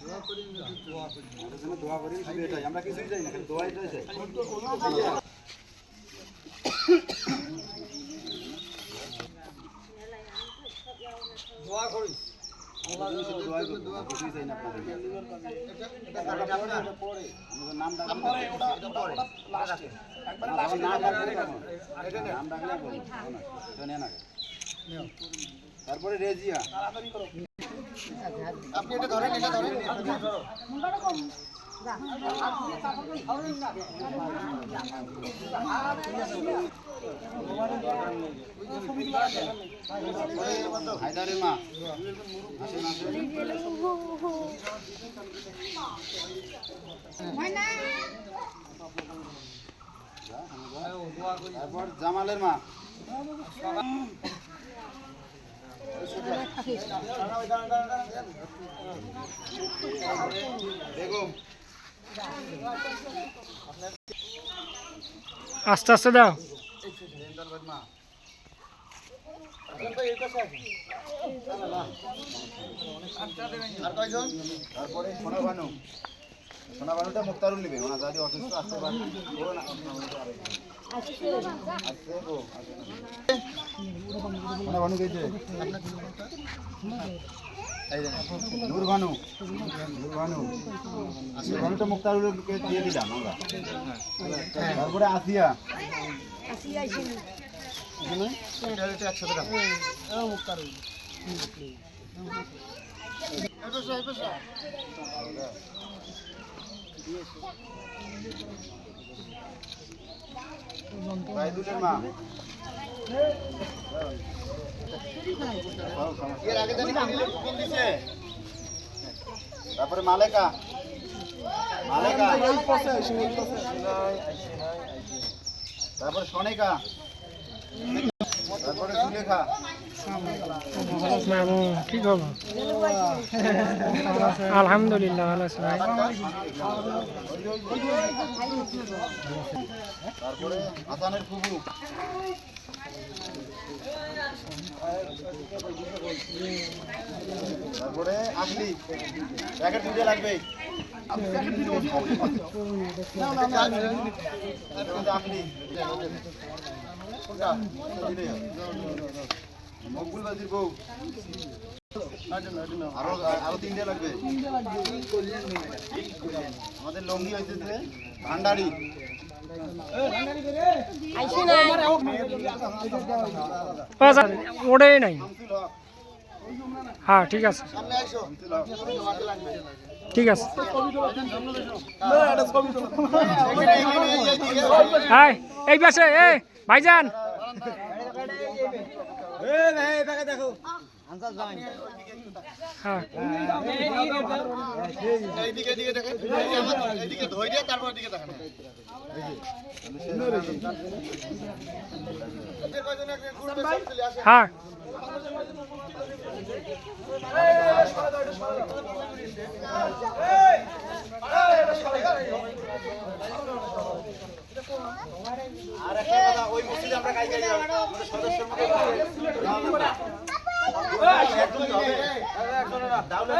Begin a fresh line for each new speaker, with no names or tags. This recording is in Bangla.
দোয়া করি শুধু এটাই আমরা কিছুই চাই না খালি দোয়াইটাই তারপরে রেজিয়া
আপনি এটা ধরেন এটা ধরেন।
জামালের মা বেগম
আস্তে আস্তে দাও।
তারপর মা
আর
সোনা বানু সোনা বানুটা মুক্তারুল নেবে ওনা যদি অসুস্থ আসতে পারে ও না আসছে গো সোনা গেছে নূর বানু নূর বানুটা মুক্তারুলকে দিয়ে দিলাম আমরা? তারপরে আসিয়া।
রাখো
রাইদুলের মা। তারপরে মালেকা। মালেকা। তারপরে সনেকা। তারপরে সুলেখা।
কি খবর আলহামদুলিল্লাহ ভালো আছে ভাই।
তারপরে হাসানের তারপরে আসলি। প্যাকেট দুটো লাগবে মকবুল বাজির বউ আরও আরও তিনটে লাগবে। আমাদের লঙ্গি হয়েছে যে ভান্ডারি।
ওটাই নাই। হ্যাঁ ঠিক আছে ঠিক আছে হ্যাঁ এই পাশে এ ভাইজান হ্যাঁ হ্যাঁ
আর একটা কথা ওই মসজিদে আমরা কাজ করি সদস্যের মধ্যে দাউলে-